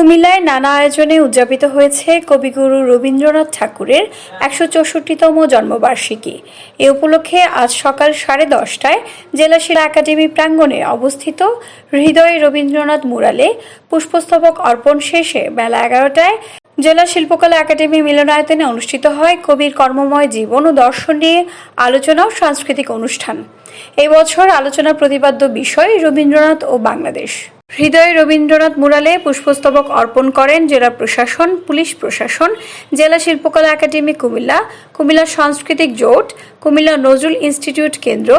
কুমিল্লায় নানা আয়োজনে উদযাপিত হয়েছে কবিগুরু রবীন্দ্রনাথ ঠাকুরের একশো চৌষট্টিতম জন্মবার্ষিকী। এ উপলক্ষে আজ সকাল সাড়ে দশটায় জেলা শিলা একাডেমি প্রাঙ্গণে অবস্থিত হৃদয় রবীন্দ্রনাথ মুরালে পুষ্পস্তবক অর্পণ শেষে বেলা এগারোটায় জেলা শিল্পকলা একাডেমি মিলনায়তনে অনুষ্ঠিত হয় কবির কর্মময় জীবন ও দর্শন নিয়ে আলোচনা ও সাংস্কৃতিক অনুষ্ঠান। এবছর বছর আলোচনার প্রতিপাদ্য বিষয় রবীন্দ্রনাথ ও বাংলাদেশ। হৃদয় রবীন্দ্রনাথ মুরালে পুষ্পস্তবক অর্পণ করেন জেলা প্রশাসন, পুলিশ প্রশাসন, জেলা শিল্পকলা একাডেমি কুমিল্লা কুমিল্লা সাংস্কৃতিক জোট, কুমিল্লা নজরুল ইনস্টিটিউট কেন্দ্র,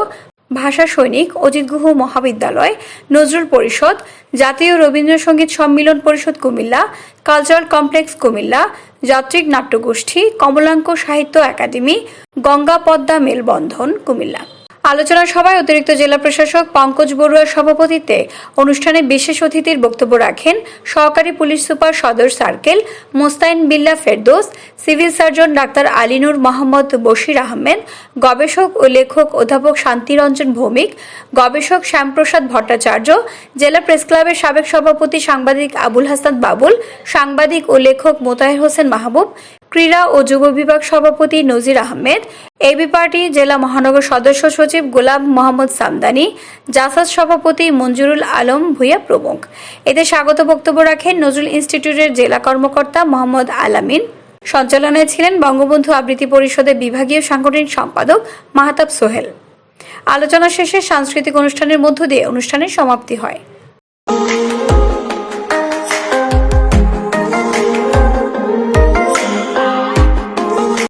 ভাষা সৈনিক, অজিত গুহ মহাবিদ্যালয়, নজরুল পরিষদ, জাতীয় রবীন্দ্রসঙ্গীত সম্মিলন পরিষদ কুমিল্লা, কালচারাল কমপ্লেক্স কুমিল্লা, যাত্রিক নাট্যগোষ্ঠী, কমলাঙ্ক সাহিত্য একাডেমি, গঙ্গা পদ্মা মেলবন্ধন কুমিল্লা। আলোচনা সভায় অতিরিক্ত জেলা প্রশাসক পঙ্কজ বড়ুয়ার সভাপতিত্বে অনুষ্ঠানে বিশেষ অতিথির বক্তব্য রাখেন সহকারী পুলিশ সুপার সদর circle Mostain Billah Ferdous, civil surgeon doctor Alinur Mohammad Bashir Ahmed, গবেষক ও লেখক অধ্যাপক শান্তিরঞ্জন ভৌমিক, গবেষক শ্যামপ্রসাদ ভট্টাচার্য, জেলা প্রেস ক্লাবের সাবেক সভাপতি সাংবাদিক আবুল হাসান বাবুল, সাংবাদিক ও লেখক মোতাহের হোসেন মাহবুব ক্রীড়া ও যুব বিভাগ সভাপতি নজির আহমেদ এবি পার্টি জেলা মহানগর সদস্য সচিব গোলাম মোহাম্মদ সামদানি, জাসাদ সভাপতি মঞ্জুরুল আলম ভূঁইয়া প্রমুখ। এতে স্বাগত বক্তব্য রাখেন নজরুল ইনস্টিটিউটের জেলা কর্মকর্তা মোহাম্মদ আলামিন। সঞ্চালনায় ছিলেন বঙ্গবন্ধু আবৃত্তি পরিষদের বিভাগীয় সাংগঠনিক সম্পাদক মাহতাব সোহেল। আলোচনা শেষে সাংস্কৃতিক অনুষ্ঠানের মধ্য দিয়ে অনুষ্ঠানের সমাপ্তি হয়।